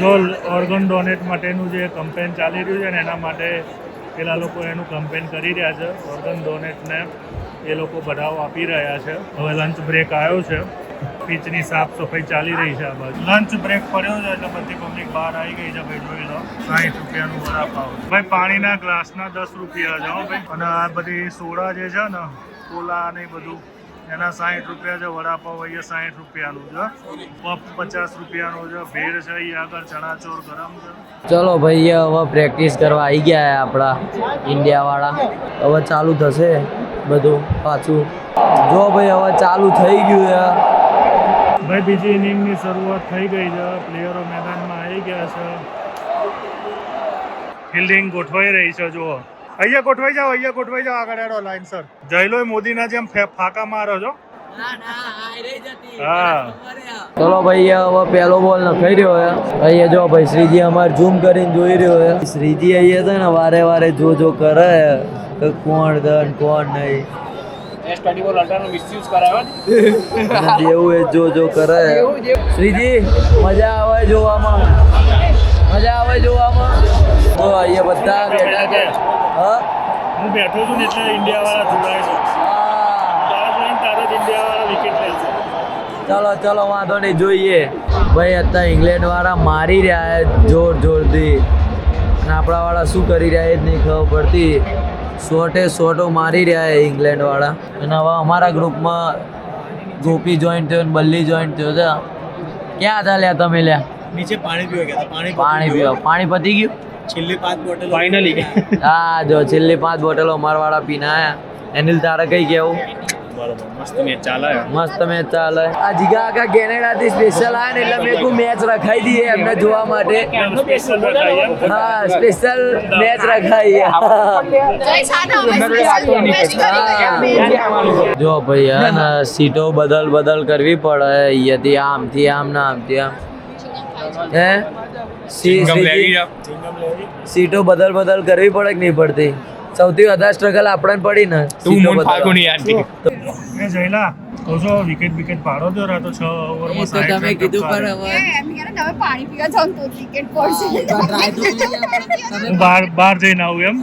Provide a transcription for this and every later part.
જો organ donate માટેનું જે કમ્પેન ચાલી રહ્યું છે ને એના માટે પેલા લોકો એનું કમ્પેન કરી રહ્યા છે. ઓર્ગન ડોનેટને એ લોકો બઢાવો આપી રહ્યા છે. હવે લંચ બ્રેક આવ્યો છે. પીચની સાફ સફાઈ ચાલી રહી છે આ બાજુ. લંચ બ્રેક પડ્યો છે એટલે બધી પબ્લિક બહાર આવી ગઈ છે ભાઈ, જોઈ લો. સાઠ રૂપિયાનું વડાપાવ ભાઈ, પાણીના ગ્લાસના દસ રૂપિયા છે ભાઈ. અને આ બધી સોડા જે છે ને, કોલા ને બધું એના સાઠ રૂપિયા છે વડાપાવ અહીંયા સાઠ રૂપિયાનું છે. પફ પચાસ રૂપિયાનું છે ભેળ છે અહીં આગળ ચણાચોર ગરમ છે. ચલો ભાઈ હવે પ્રેક્ટિસ કરવા આવી ગયા આપણા ઇન્ડિયાવાળા. હવે ચાલુ થશે બધું પાછું. જો ભાઈ હવે ચાલુ થઈ ગયું છે. ભાઈ બીજી ઇનિંગની શરૂઆત થઈ ગઈ છે. પ્લેયરો મેદાનમાં આવી ગયા છે. ફિલ્ડિંગ ગોઠવાઈ રહી છે જુઓ. અહીંયા ગોઠવાઈ જાઓ અહીંયા ગોઠવાઈ જાઓ. આગળ એડો લાઈન સર મોદી મોદીના જેમ ફાકા ફાંકા મારો છો. હા. ચલો ભાઈ હવે પેલો બોલ નખાઈ રહ્યો હે. અહીંયા જો ભાઈ શ્રીજી અમારે ઝૂમ કરીને જોઈ રહ્યો હે. શ્રીજી અહીંયા છે ને વારે વારે જો જો કરે કે કોણ દન કોણ નહીં. જેવું એ જો જો કરે શ્રીજી મજા આવે જોવામાં. મજા આવે જોવામાં. તો અહીંયા બધા બેઠા છે. હા બેઠો છું ને એટલે ઇન્ડિયાવાળા જોડાય છે. તારા જોઈને તારા જ ઇન્ડિયાવાળા વિકેટ લે છે. ચલો ચલો વાંધો નહીં જોઈએ. ભાઈ અત્યારે ઇંગ્લેન્ડ વાળા મારી રહ્યા છે જોર જોરથી. અને આપણા વાળા શું કરી રહ્યા એ જ નહીં ખબર પડતી. શોર્ટે શોર્ટો મારી રહ્યા છે ઇંગ્લેન્ડ વાળા અને હવે અમારા ગ્રુપમાં ગોપી જોઈન્ટ થયો ને બલ્લી જોઈન્ટ થયો છે. ક્યાં હતા લ્યા તમે લ્યા? નીચે પાણી પીવા ગયા પાણી પાણી પીવા. પાણી પતી ગયું? છેલ્લી પાંચ બોટલ. ફાઇનલી હા જો છેલ્લી પાંચ બોટલો મારવાળા વાળા પીને આયા. એનિલ તારે કઈ કેવું? મસ્ત મેચ ચાલે મસ્ત મેચ ચાલે. આ જીગા આખા કેનેડાથી સ્પેશિયલ આયા ને એટલે મેં કહું મેચ રખાઈ દઈએ એમને જોવા માટે. સ્પેશિયલ હા સ્પેશિયલ મેચ રખાઈ જો ભાઈ હે સીટો બદલ બદલ કરવી પડે. અહીંયાથી આમથી આમ ને આમથી આમ. હે? સી- સીટો બદલ બદલ કરવી પડે કે નહીં પડતી? સૌથી વધારે સ્ટ્રગલ આપણને પડી ને સીટો બદલવા. એ જયલા છો વિકેટ વિકેટ પાડો દો રા તો છ ઓવરમાં સાઠ રન ટપકારે. પાણી પીવા જાવ તો વિકેટ પડશે હું બહાર બહાર જઈને આવું એમ.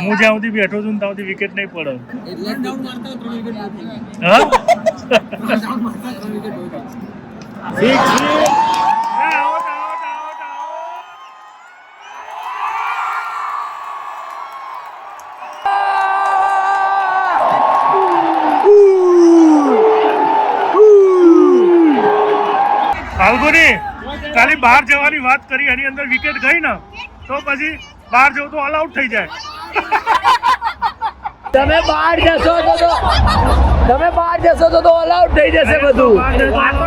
હું જ્યાં સુધી બેઠો છું ત્યાં સુધી વિકેટ નહીં પડે. હા? Six, six. Yeah, બહાર જવાની વાત કરી એની અંદર વિકેટ ગઈ ને તો પછી બહાર જવું તો ઓલ આઉટ થઈ જાય. તમે બહાર જશો તો તો તમે બહાર જશો તો તો ઓલ આઉટ થઈ જશે બધું.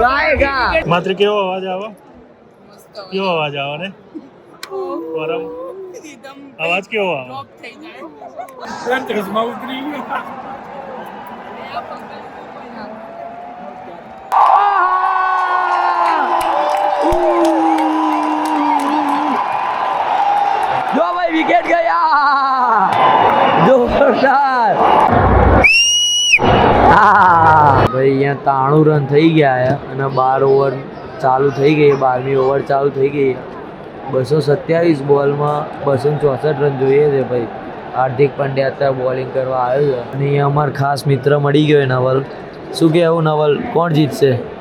ગાય માત્ર કેવો અવાજ આવો? કેવો અવાજ આવો ને? ગરમ અવાજ કેવો આવે? ભાઈ વિકેટ ગયા. જોરદાર. હા, ભાઈ, અહીંયા તાણું રન થઈ ગયા અને બાર ઓવર ચાલુ થઈ ગઈ બારમી ઓવર ચાલુ થઈ ગઈ બસો સત્યાવીસ બોલમાં બસો ચોસઠ રન જોઈએ છે, ભાઈ. હાર્દિક પંડ્યા અત્યારે બોલિંગ કરવા આવ્યો છે. અને અહીંયા અમારો ખાસ મિત્ર મળી ગયો નવલ. શું કહેવું, નવલ? કોણ જીતશે?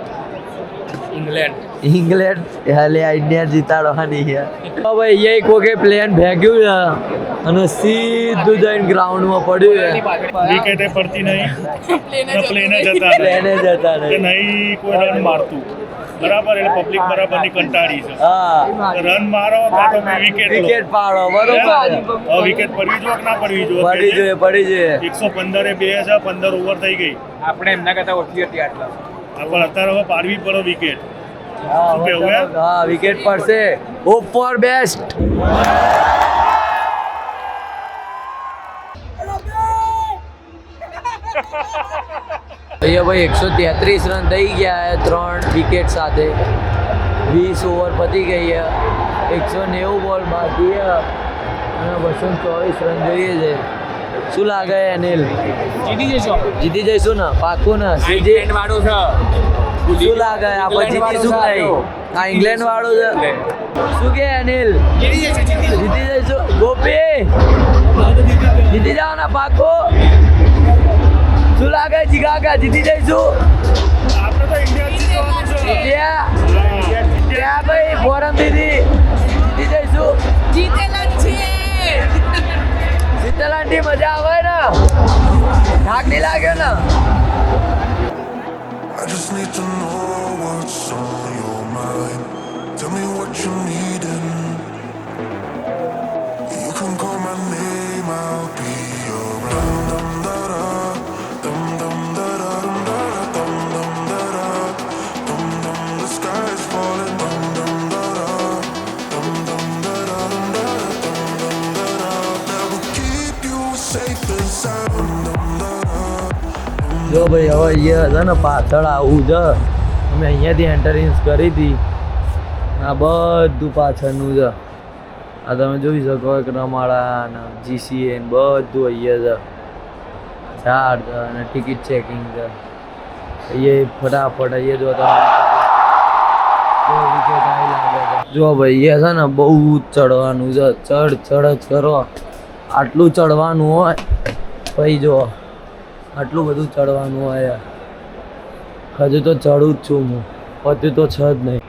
ઇંગ્લેન્ડ ઇંગ્લેન્ડ હાલે ઇન્ડિયા જીતાડવાની છે તો ભાઈ એ વખત પ્લેન ભેગ્યું છે અને સીધું જઈને ગ્રાઉન્ડમાં પડ્યું વિકેટે પડતી નહીં. પ્લેને જતા પ્લેને જતા કે નહીં કોઈ રન મારતું. બરાબર એટલે પબ્લિક બરાબરની કંટાળી છે. હા. રન મારો કાં તો વિકેટ વિકેટ પાડો બરોબર. વિકેટ પડવી જોઈએ ના પડવી પડી જોઈએ જોઈએ પડી જોઈએ. એકસો પંદરે બે હજાર પંદર ઓવર થઈ ગઈ. આપણે એમના કરતા ઓછી હતી આટલા. પણ અત્યારે હવે પાડવી પડે વિકેટ હા શું વિકેટ પડશે. હોપ ફોર બેસ્ટ અહીંયા ભાઈ એકસો તેત્રીસ રન થઈ ગયા છે ત્રણ વિકેટ સાથે. વીસ ઓવર પતી ગઈ છે. એકસો નેવું બોલ બાકી અને બસો ચોવીસ રન જોઈએ છે. શું લાગે અનિલ? જીતી જઈશું જીતી જઈશું ને? પાકું ને? શ્રીજી વાળો છે. શું લાગે? આપણે જીતીશું નહીં? આ ઇંગ્લેન્ડ વાળું છે? શું કે અનિલ? જીતી જઈશું ગોપી? જીતી જવાના પાકો શું લાગે? જીગાકા જીતી જઈશું? આપણે તો ઇન્ડિયા જીતવાનું છે. ત્યાં ભાઈ ફોરમ દીધી I just need to know what's on your mind. Tell me what you needin'. You can call my name, I'll be around. Dum da da, dum dum da da, dum da dum da da, dum dum. The sky is falling. Dum dum da da, dum dum da da, dum da dum da da. Keep you safe and sound. જો ભાઈ, હવે અહીંયા છે ને પાછળ આવું છે. અમે અહીંયાથી એન્ટરિંગ કરી હતી. આ બધું પાછળનું છે. આ તમે જોઈ શકો એક રમાડા ને જીસીએ ને બધું અહીંયા છે. ઝાડ છે અને ટિકિટ ચેકિંગ છે. અહીંયા ફટાફટ અહીંયા જો તમે જો ભાઈ એ છે ને બહુ ચડવાનું છે. ચડ ચડ ચડો આટલું ચડવાનું હોય, પછી જો આટલું બધું ચડવાનું હોય હજુ તો ચડું જ છું હું. પત્યું તો છે જ નહીં.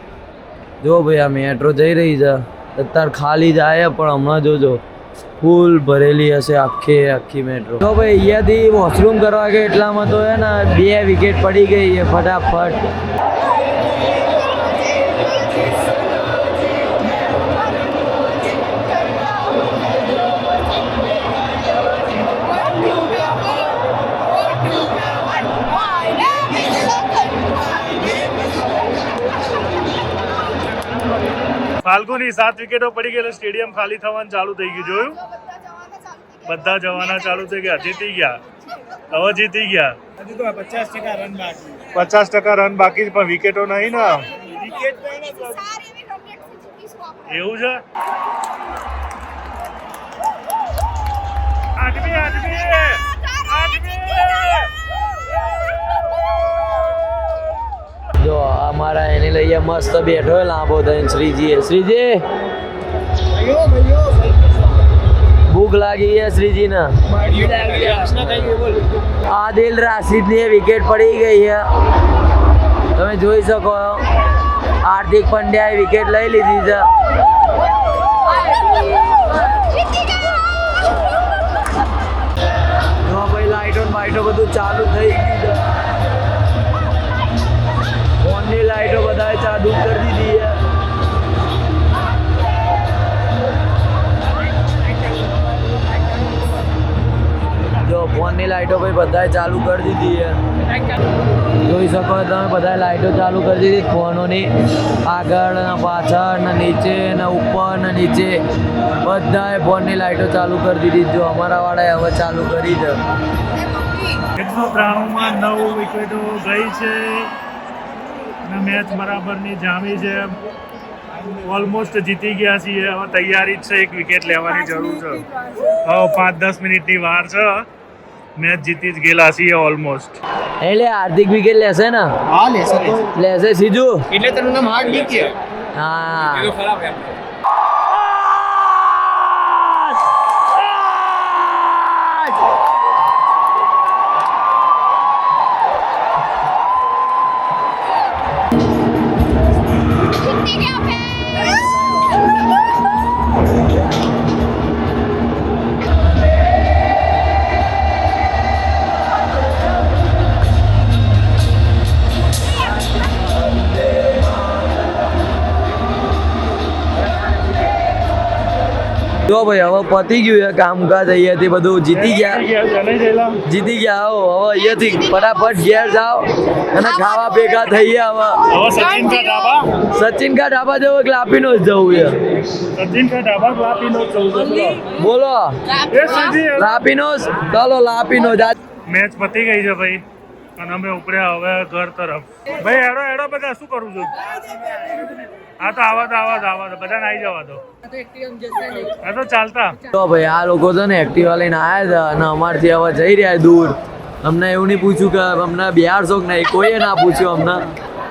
જો ભાઈ, આ મેટ્રો જઈ રહી છે. અત્યારે ખાલી જાય પણ હમણાં જોજો. ફૂલ ભરેલી હશે આખી આખી મેટ્રો તો ભાઈ, અહીંયાથી વોશરૂમ કરવા ગયા એટલામાં તો હે ને, બે વિકેટ પડી ગઈ છે, ફટાફટ. ફાલ્ગુની સાત વિકેટો પડી ગઈ એટલે સ્ટેડિયમ ખાલી થવાનું ચાલુ થઈ ગયું. જોયું? બધા જવાના ચાલુ થઈ ગયા. જીતી ગયા. હવે જીતી ગયા. પચાસ ટકા રન બાકી પચાસ ટકા રન બાકી છે, પણ વિકેટો નહીં ને એવું છે? આદમી આદમી જો અમારા મસ્ત બેઠો હોય લાંબો થઈને શ્રીજી શ્રીજી! ભૂખ લાગી છે શ્રીજીને. આદિલ રાશિદની વિકેટ પડી ગઈ છે તમે જોઈ શકો હાર્દિક પંડ્યાએ વિકેટ લઈ લીધી છે. બધું ચાલુ થઈ ગયું બધાએ ચાલુ કરી દીધી છે. જોઈ શકો તમે બધાએ લાઈટો ચાલુ કરી દીધી. ફોનોની આગળ ને પાછળ ને નીચે ને ઉપર ને નીચે બધાએ ફોનની લાઈટો ચાલુ કરી દીધી. જો અમારા વાળાએ હવે ચાલુ કરી છે. એકસો ત્રાણુંમાં નવ વિકેટો ગઈ છે અને મેચ બરાબરની જામી છે. ઓલમોસ્ટ જીતી ગયા છીએ. હવે તૈયારી જ છે એક વિકેટ લેવાની જરૂર છે. હવે પાંચ દસ મિનિટની વાર છે. મેચ જીતી જ ગયેલા છીએ ઓલમોસ્ટ એટલે હાર્દિક વિકેટ લેશે ને? હા લેશે લેશે. સીધું? એટલે તારું નામ હાર્ડ છે. હા. ખરાબ જો ભાઈ હવે પતી ગયું છે કામકાજ અહીંયાથી બધું જીતી ગયા. જીતી ગયા આવો હવે અહીંયાથી ફટાફટ ઘેર જાઓ અને ખાવા ભેગા થઈ ગયા હવે. સચિન કા ઢાબા? સચિન કા ઢાબા જવું કે લાપીનો જ જવું છે. સચિન કા ઢાબા લાપીનો બોલો. લાપીનો ચાલો લાપીનો જ આજ મેચ પતી ગઈ છે ભાઈ. અને અમે ઉપડ્યા હવે ઘર તરફ. ભાઈ એડો એડો બધા શું કરું છું? હા તો આવા દો આવા દો આવા દો બધાને આવી જવા દો. હા તો ચાલતા. તો ભાઈ આ લોકો છે ને એક્ટિવા લઈને આવ્યા હતા અને અમારથી હવે જઈ રહ્યા દૂર. અમને એવું નહીં પૂછ્યું કે અમને બિહારશો કે નહીં કોઈએ ના પૂછ્યું અમને.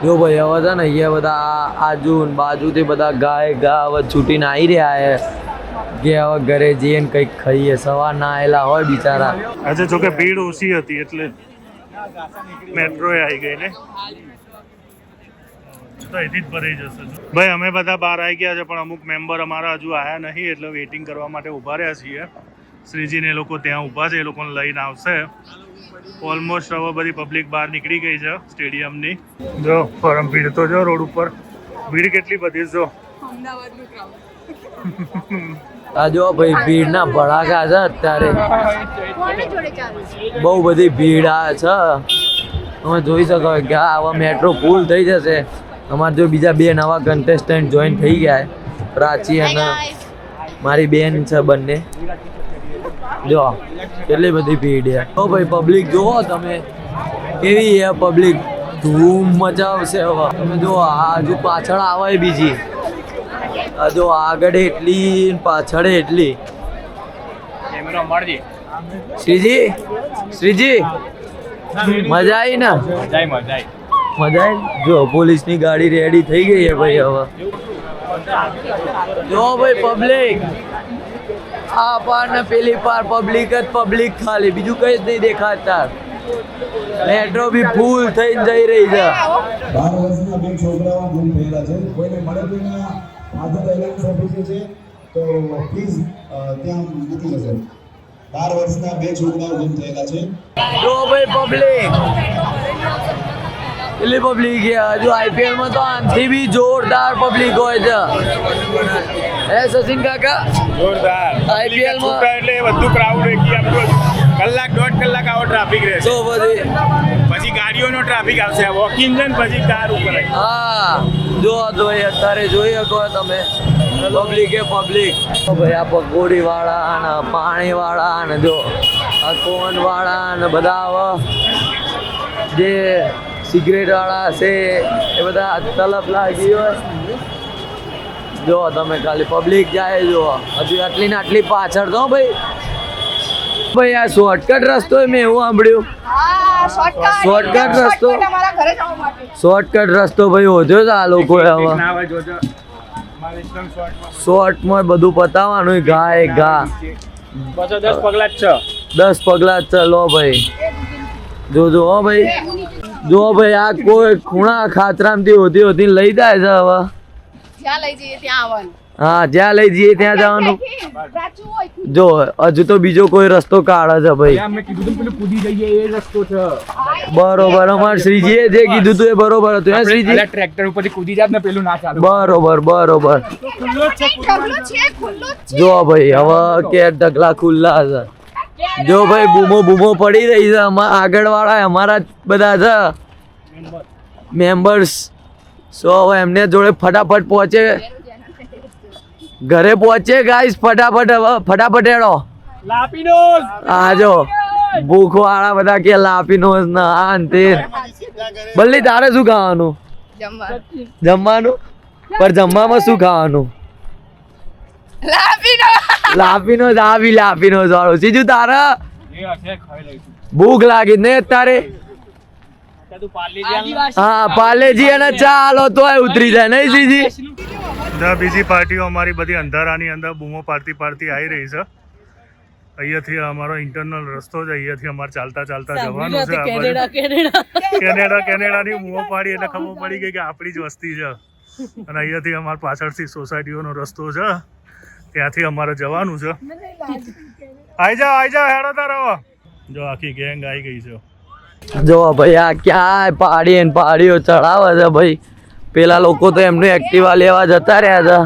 જો ભાઈ હવે છે ને અહીંયા બધા આજુ ને બાજુથી બધા ગાય ગા હવે છૂટીને આવી રહ્યા છે. કે હવે ઘરે જઈએ ને કંઈક ખાઈએ. સવારના આવેલા હોય બિચારા. આજે જોકે ભીડ ઓછી હતી એટલે મેટ્રો આવી ગઈ ને. તો અહીંથી જ ભરાઈ જશે. ભાઈ અમે બધા બહાર આવી ગયા છે પણ અમુક મેમ્બર અમારા હજુ આવ્યા નહીં એટલે વેઇટિંગ કરવા માટે ઊભા રહ્યા છીએ. શ્રીજીને લોકો ત્યાં ઊભા છે એ લોકોને લઈને આવશે. ઓલમોસ્ટ હવે બધી પબ્લિક બહાર નીકળી ગઈ છે સ્ટેડિયમની જો પરમ ભીડ તો જો રોડ ઉપર. ભીડ કેટલી બધી જો. અમદાવાદનું ક્રાઉડ આ જો ભાઈ ભીડના ભડાકા છે અત્યારે. બહુ બધી ભીડ આ છે. તમે જોઈ શકો કે આ મેટ્રો ફૂલ થઈ જશે. અમારે જો બીજા બે નવા કન્ટેસ્ટન્ટ જોઈન થઈ ગયા છે. પ્રાચી અને મારી બેન છે બંને. જો કેટલી બધી ભીડ છે. તો ભાઈ પબ્લિક જુઓ તમે. કેવી છે પબ્લિક ધૂમ મચાવશે હવે. તમે જો આ હજુ પાછળ આવે બીજી. આ જો આગળ એટલી પાછળ એટલી. શ્રીજી શ્રીજી. મજા આવી ને? મજા આવી જો પોલીસની ગાડી રેડી થઈ ગઈ છે ભાઈ હવે. જો ભાઈ પબ્લિક આ પાર ને પેલી પાર પબ્લિક જ પબ્લિક ખાલી. બીજું કઈ જ નહીં દેખાતા. મેટ્રો બી ફૂલ થઈને જઈ રહી છે. બાર વર્ષના બે છોકરાઓ ગુમ થયેલા છે. કોઈને મળે કોઈના ફાધર એલાયન્સ ઓફિસે છે. તો પ્લીઝ ત્યાં મૂકી જશે બાર વર્ષના બે છોકરાઓ ગુમ થયેલા છે. જો ભાઈ પબ્લિક એટલી પબ્લિક હજુ આઈપીએલમાં તો આનથી બી જોરદાર પબ્લિક હોય છે. હે સચિન કાકા? જોરદાર. આઈપીએલમાં માં- એટલે બધું ક્રાઉડ એકી આમ કલાક દોઢ કલાક આવો ટ્રાફિક રહેશે તો પછી પછી ગાડીઓનો ટ્રાફિક આવશે. વોકિંગ છે ને પછી કાર ઉપર હા. જો તો અત્યારે જોઈ શકો તમે. પબ્લિક પબ્લિક ભાઈ આ પકોડી વાળા ને પાણી વાળા ને જો આ કોન વાળા ને બધા જે સિગરેટ વાળા છે એ બધા તલપ લાગી હોય. જો તમે ખાલી પબ્લિક જાય જો હજુ આટલી ને આટલી પાછળ તો ભાઈ. ભાઈ આ શોર્ટકટ રસ્તો મેં એવું સાંભળ્યું. શોર્ટકટ રસ્તો. અમારા ઘરે જવા માટે. શોર્ટકટ રસ્તો ભાઈ હોજો છે આ લોકો શોર્ટમાં શોર્ટમાં બધું. પતાવવાનું ઘા ઘા. દસ પગલા જ છે. દસ પગલા ચલો ભાઈ. જોજો હો ભાઈ. જો ભાઈ આ કોઈ ખૂણા ખાતરામથી હોતી હોતી લઈ જાય છે હવે. જ્યાં લઈ જઈએ ત્યાં આવવાનું. હા જ્યાં લઈ જઈએ ત્યાં જવાનું. જો હજુ તો બીજો કોઈ રસ્તો કાઢે છે ભાઈ. મેં કીધું તું પેલું કૂદી જઈએ એ રસ્તો છે. બરોબર અમાર શ્રીજીએ જે કીધું તું એ બરોબર હતું. હે શ્રીજી? ટ્રેક્ટર ઉપરથી કૂદી જાત ને પેલું ના ચાલે. બરોબર બરોબર. જો ભાઈ હવે કે ઢગલા ખુલ્લા છે. જો ભાઈ બૂમો બૂમો પડી રહી છે આગળ વાળા અમારા બધા છે. મેમ્બર્સ સો હવે એમને જોડે ફટાફટ પહોંચે. ઘરે પહોંચે ગાઈસ ફટાફટ ફટાફટ એડો લાપીનો આ જો ભૂખ વાળા બધા કે લાપીનો ના આ તે બલ્લી તારે શું ખાવાનું? જમવાનું? પર જમવામાં શું ખાવાનું? લાપીનો લાપીનો જ આવી લાપીનો વાળો. સીજુ તારા ભૂખ લાગી ને. તારે હા પાલેજી અને ચાલો તોય ઉતરી જાય. નહીં સીજી બીજી પાર્ટીઓ અમારી બધી અંધારાની અંદર બૂમો પાડતી પાડતી આવી રહી છે. અહીંયાથી અમારો ઇન્ટરનલ રસ્તો છે અહીંયાથી અમારે ચાલતા ચાલતા જવાનું છે કેનેડા કેનેડાની બૂમો પાડી એટલે ખબર પડી ગઈ કે આપણી જ વસ્તી છે. અને અહીંયાથી અમારા પાછળથી સોસાયટીઓનો રસ્તો છે. ત્યાંથી અમારે જવાનું છે. આઈ જાઓ આઈ જાઓ હેડો તારો જો આખી ગેંગ આવી ગઈ છે. જો ભાઈ આ ક્યાં પાડી ને પાડીઓ ચડાવે છે ભાઈ. પેલા લોકો તો એમનું એક્ટિવા લેવા જતા રહ્યા હતા.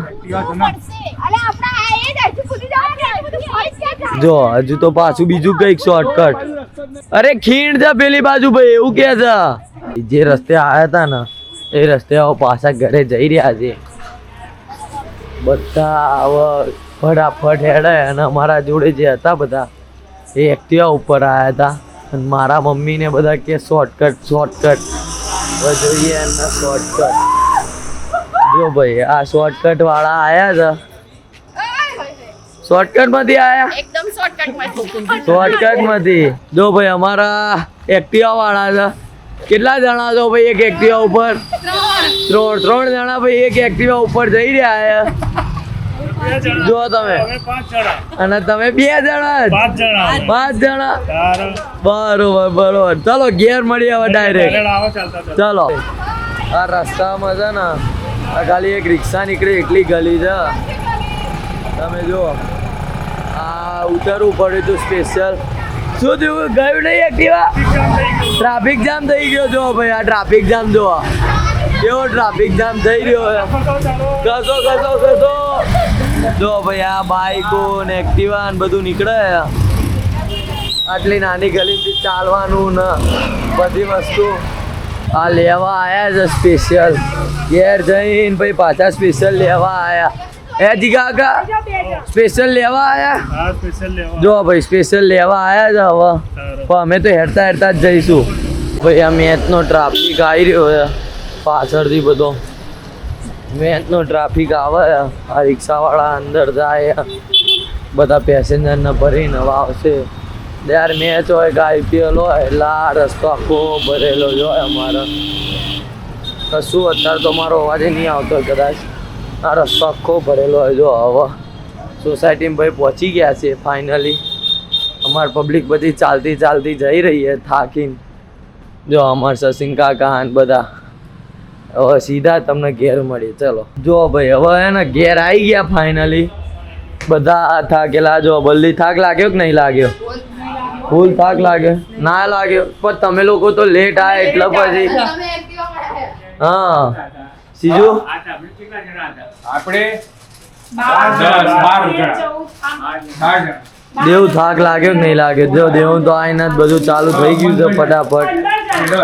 જ જો હજુ તો પાછું બીજું કંઈક શોર્ટકટ અરે ખીણ છે પેલી બાજુ ભાઈ એવું કે છે. જે રસ્તે આવ્યા હતા ને એ રસ્તે પાછા ઘરે જઈ રહ્યા છે. બધા હવે ફટાફટ હેડે અને અમારા જોડે જે હતા બધા એ એક્ટિવા ઉપર આવ્યા હતા. અને મારા મમ્મીને બધા કે શોર્ટકટ શોર્ટકટ હવે જોઈએ એમના શોર્ટકટ જો ભાઈ આ શોર્ટકટ વાળા આવ્યા છે? શોર્ટકટમાંથી આવ્યા એકદમ શોર્ટકટ શોર્ટકટમાંથી જો ભાઈ અમારા એક્ટિવા વાળા છે. કેટલા જણા છો ભાઈ એક એક્ટિવા ઉપર? ત્રણ ત્રણ જણા ભાઈ એક એક્ટિવા ઉપર જઈ રહ્યા છે. જો તમે. અને તમે બે જણા પાંચ જણા બરોબર બરોબર. ચલો ઘેર મળીએ હવે ડાયરેક્ટ. ચલો. આ રસ્તામાં છે ને આ ખાલી એક રિક્ષા નીકળી એટલી ગલી છે. તમે જુઓ. આ ઉતરવું પડ્યું હતું સ્પેશિયલ શું થયું? ગયું નહીં એક્ટિવા ટ્રાફિક જામ થઈ ગયો. જો ભાઈ આ ટ્રાફિક જામ જો કેવો ટ્રાફિક જામ થઈ રહ્યો છે? કસો કસો કસો? જો ભાઈ આ બાઈકો ને એક્ટિવા ને બધું નીકળે આટલી નાની ગલીથી ચાલવાનું ને બધી વસ્તુ. આ લેવા આયા છે સ્પેશિયલ ઘેર જઈને પછી પાછા સ્પેશિયલ લેવા આયા. એ જીગા કાકા સ્પેશિયલ લેવા આયા? હા સ્પેશિયલ લેવા. જો ભાઈ સ્પેશિયલ લેવા આયા છે હવે. પણ અમે તો હેરતા હેરતા જ જઈશું. ભાઈ આ મેચનો ટ્રાફિક આવી રહ્યો છે. પાછળથી બધો મેચનો ટ્રાફિક આવે, આ રિક્ષાવાળા અંદર જાય, બધા પેસેન્જરને ભરીને વાવશે આવશે. યાર મેચ હોય કે આઈપીએલ હોય, એટલે આ રસ્તો આખો ભરેલો જ હોય અમારે. કશું અત્યારે તો મારો અવાજ નહીં આવતો કદાચ. આ રસ્તો આખો ભરેલો હોય જો હવે. સોસાયટીમાં ભાઈ પહોંચી ગયા છે ફાઇનલી અમારી પબ્લિક બધી ચાલતી ચાલતી જઈ રહી છે, થાકીને. જો અમાર સસિન કાકા બધા. હવે સીધા તમને ઘેર મળી ચલો. જો ભાઈ હવે હે ને ઘેર આવી ગયા ફાઇનલી બધા થાકેલા જો બલ્લી થાક લાગ્યો કે નહીં લાગ્યો? ફૂલ થાક લાગ્યો. ના લાગ્યો. પણ તમે લોકો તો લેટ આવે એટલે પછી. હા. સીજુ? આપણે. દેવ થાક લાગ્યો કે નહીં લાગ્યો? જો દેવ તો આઈને જ બધું ચાલુ થઈ ગયું છે ફટાફટ.